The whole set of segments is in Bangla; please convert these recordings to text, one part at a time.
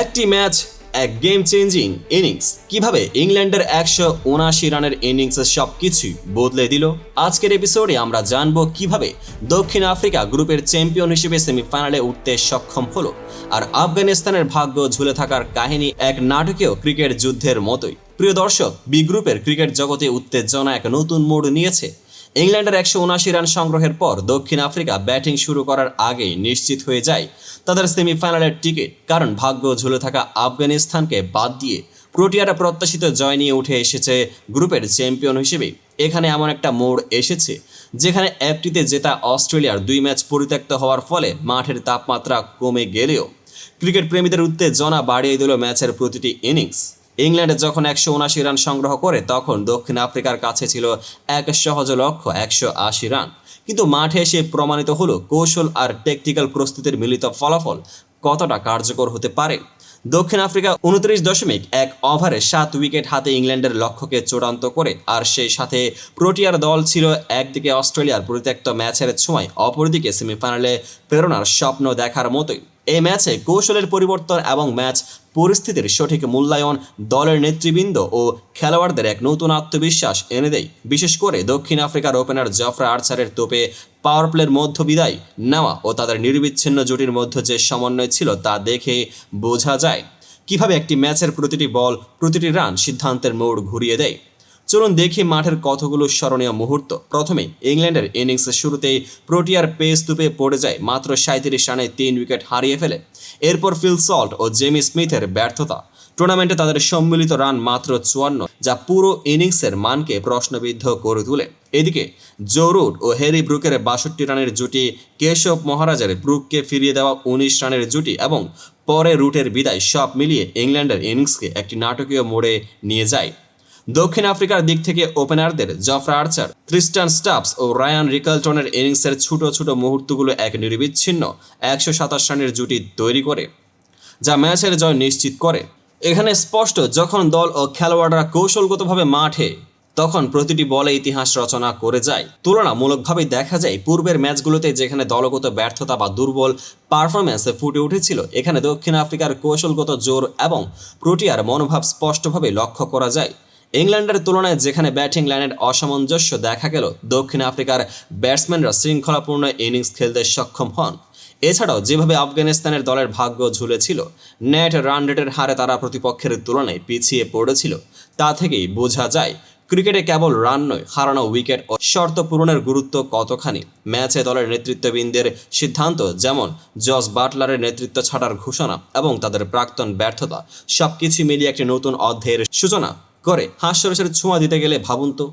একটি ম্যাচ, এক গেম চেঞ্জিং ইনিংস কীভাবে ইংল্যান্ডের একশো উনআশি রানের ইনিংসের সব কিছুই বদলে দিল? আজকের এপিসোডে আমরা জানব কীভাবে দক্ষিণ আফ্রিকা গ্রুপের চ্যাম্পিয়ন হিসেবে সেমিফাইনালে উঠতে সক্ষম হলো আর আফগানিস্তানের ভাগ্য ঝুলে থাকার কাহিনী এক নাটকীয় ক্রিকেট যুদ্ধের মতোই। প্রিয় দর্শক বি গ্রুপের ক্রিকেট জগতে উত্তেজনা এক নতুন মোড় নিয়েছে। ইংল্যান্ডের একশো উনআশি রান সংগ্রহের পর দক্ষিণ আফ্রিকা ব্যাটিং শুরু করার আগেই নিশ্চিত হয়ে যায় তাদের সেমিফাইনালের টিকিট কারণ ভাগ্য ঝুলে থাকা আফগানিস্তানকে বাদ দিয়ে প্রোটিয়ারা প্রত্যাশিত জয় নিয়ে উঠে এসেছে গ্রুপের চ্যাম্পিয়ন হিসেবে। এখানে এমন একটা মোড় এসেছে, যেখানে একটিতে জেতা অস্ট্রেলিয়ার দুই ম্যাচ পরিত্যক্ত হওয়ার ফলে মাঠের তাপমাত্রা কমে গেলেও ক্রিকেট প্রেমীদের উত্তেজনা বাড়িয়ে দিল ম্যাচের প্রতিটি ইনিংস ইংল্যান্ডে যখন একশো উনআশি রান সংগ্রহ করে, তখন দক্ষিণ আফ্রিকার কাছে ছিল এক সহজ লক্ষ্য, একশো আশি রান। কিন্তু মাঠে এসে প্রমাণিত হলো কৌশল আর টেকটিক্যাল প্রস্তুতির মিলিত ফলাফল কতটা কার্যকর হতে পারে। দক্ষিণ আফ্রিকা উনত্রিশ দশমিক এক ওভারে সাত উইকেট হাতে ইংল্যান্ডের লক্ষ্যকে চূড়ান্ত করে, আর সেই সাথে প্রোটিয়ার দল ছিল একদিকে অস্ট্রেলিয়ার পরিত্যক্ত ম্যাচের ছোঁয়ায় অপরদিকে সেমিফাইনালে প্রেরণার স্বপ্ন দেখার মতোই। এই ম্যাচে কৌশলের পরিবর্তন এবং ম্যাচ পরিস্থিতির সঠিক মূল্যায়ন দলের নেতৃবৃন্দ ও খেলোয়াড়দের এক নতুন আত্মবিশ্বাস এনে দেয়। বিশেষ করে দক্ষিণ আফ্রিকার ওপেনার জাফরা আর্চারের তোপে পাওয়ার প্লের মধ্য বিদায় নেওয়া ও তাদের নির্বিচ্ছিন্ন জুটির মধ্যে যে সমন্বয় ছিল তা দেখে বোঝা যায়। কীভাবে একটি ম্যাচের প্রতিটি বল, প্রতিটি রান সিদ্ধান্তের মোড় ঘুরিয়ে দেয়। চলুন দেখি মাঠের কতগুলো স্মরণীয় মুহূর্ত। প্রথমে ইংল্যান্ডের ইনিংসের শুরুতেই প্রোটিয়ার পেস তুপে পড়ে যায় মাত্র সাঁত্রিশ রানে তিন উইকেট হারিয়ে ফেলে। এরপর ফিল সল্ট ও জেমি স্মিথের ব্যর্থতা। টুর্নামেন্টে তাদের সম্মিলিত রান মাত্র চুয়ান্ন, যা পুরো ইনিংসের মানকে প্রশ্নবিদ্ধ করে তোলে। এদিকে, জো রুট ও হ্যারি ব্রুকের বাষট্টি রানের জুটি কেশব মহারাজের ব্রুককে ফিরিয়ে দেওয়া উনিশ রানের জুটি এবং পরে রুটের বিদায় সব মিলিয়ে ইংল্যান্ডের ইনিংসকে একটি নাটকীয় মোড়ে নিয়ে যায়। দক্ষিণ আফ্রিকার দিক থেকে ওপেনারদের জফরা আর্চার, ক্রিস্টান স্টাপস ও রায়ান রিকালটনের ইনিংসের ছোট ছোট মুহূর্তগুলো এক নির্বিচ্ছিন্ন একশো সাতাশ রানের জুটি তৈরি করে, যা ম্যাচের জয় নিশ্চিত করে। এখানে স্পষ্ট, যখন দল ও খেলোয়াড়রা কৌশলগতভাবে মাঠে, তখন প্রতিটি বলে ইতিহাস রচনা করে যায়। তুলনামূলকভাবে দেখা যায়, পূর্বের ম্যাচগুলোতে যেখানে দলগত ব্যর্থতা বা দুর্বল পারফরম্যান্সে ফুটে উঠেছিল, এখানে দক্ষিণ আফ্রিকার কৌশলগত জোর এবং প্রোটিয়ার মনোভাব স্পষ্টভাবে লক্ষ্য করা যায়। ইংল্যান্ডের তুলনায় যেখানে ব্যাটিং লাইনের অসামঞ্জস্য দেখা গেল, দক্ষিণ আফ্রিকার ব্যাটসম্যানরা শৃঙ্খলাপূর্ণ ইনিংস খেলতে সক্ষম হন। এছাড়াও যেভাবে আফগানিস্তানের দলের ভাগ্য ঝুলেছিল, নেট রান রেটের হারে তারা প্রতিপক্ষের তুলনায় পিছিয়ে পড়েছিল, তা থেকেই বোঝা যায়, ক্রিকেটে কেবল রান নয়, হারানো উইকেট ও শর্ত পূরণের গুরুত্ব কতখানি। ম্যাচে দলের নেতৃত্ববৃন্দের সিদ্ধান্ত যেমন জস বাটলারের নেতৃত্ব ছাড়ার ঘোষণা এবং তাদের প্রাক্তন ব্যর্থতা, সবকিছু মিলিয়ে একটি নতুন অধ্যায়ের সূচনা। করে হাস্যরসের ছোঁয়া দিতে গেলে ভাবুন তো।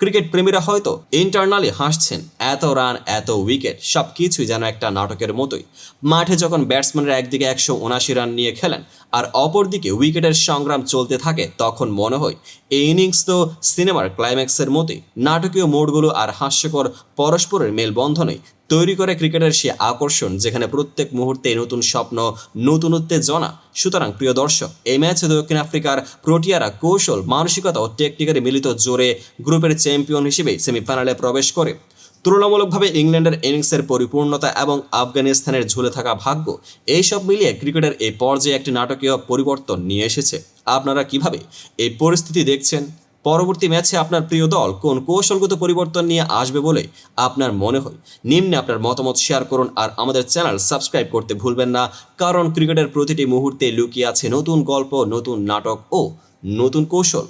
ক্রিকেট প্রেমীরা হয়তো ইন্টারনালি হাসছেন, এত রান এত উইকেট সব কিছুই যেন একটা নাটকের মতোই। মাঠে যখন ব্যাটসম্যানরা একদিকে একশো উনাশি রান নিয়ে খেলেন আর অপরদিকে উইকেটের সংগ্রাম চলতে থাকে, তখন মনে হয় এই ইনিংস তো সিনেমার ক্লাইম্যাক্সের মতোই। নাটকীয় মোড়গুলো আর হাস্যকর পরস্পরের মেলবন্ধনে তৈরি করে ক্রিকেটের সে আকর্ষণ যেখানে প্রত্যেক মুহূর্তে নতুন স্বপ্ন, নতুন উত্তেজনা। সুতরাং প্রিয় দর্শক, এই ম্যাচে দক্ষিণ আফ্রিকার প্রোটিয়ারা কৌশল, মানসিকতা ও টেকনিকের মিলিত জোরে গ্রুপের চ্যাম্পিয়ন হিসেবে সেমিফাইনালে প্রবেশ করে। তুলনামূলকভাবে ইংল্যান্ডের ইনিংসের পরিপূর্ণতা এবং আফগানিস্তানের ঝুলে থাকা ভাগ্য এইসব মিলিয়ে ক্রিকেটের এই পর্যায়ে একটি নাটকীয় পরিবর্তন নিয়ে এসেছে। আপনারা কীভাবে এই পরিস্থিতি দেখছেন? পরবর্তী ম্যাচে আপনার প্রিয় দল কোন কৌশলগত পরিবর্তন নিয়ে আসবে বলে আপনার মনে হয়? নিম্নে আপনার মতামত শেয়ার করুন আর আমাদের চ্যানেল সাবস্ক্রাইব করতে ভুলবেন না, কারণ ক্রিকেটের প্রতিটি মুহূর্তে লুকিয়ে আছে নতুন গল্প, নতুন নাটক ও নতুন কৌশল।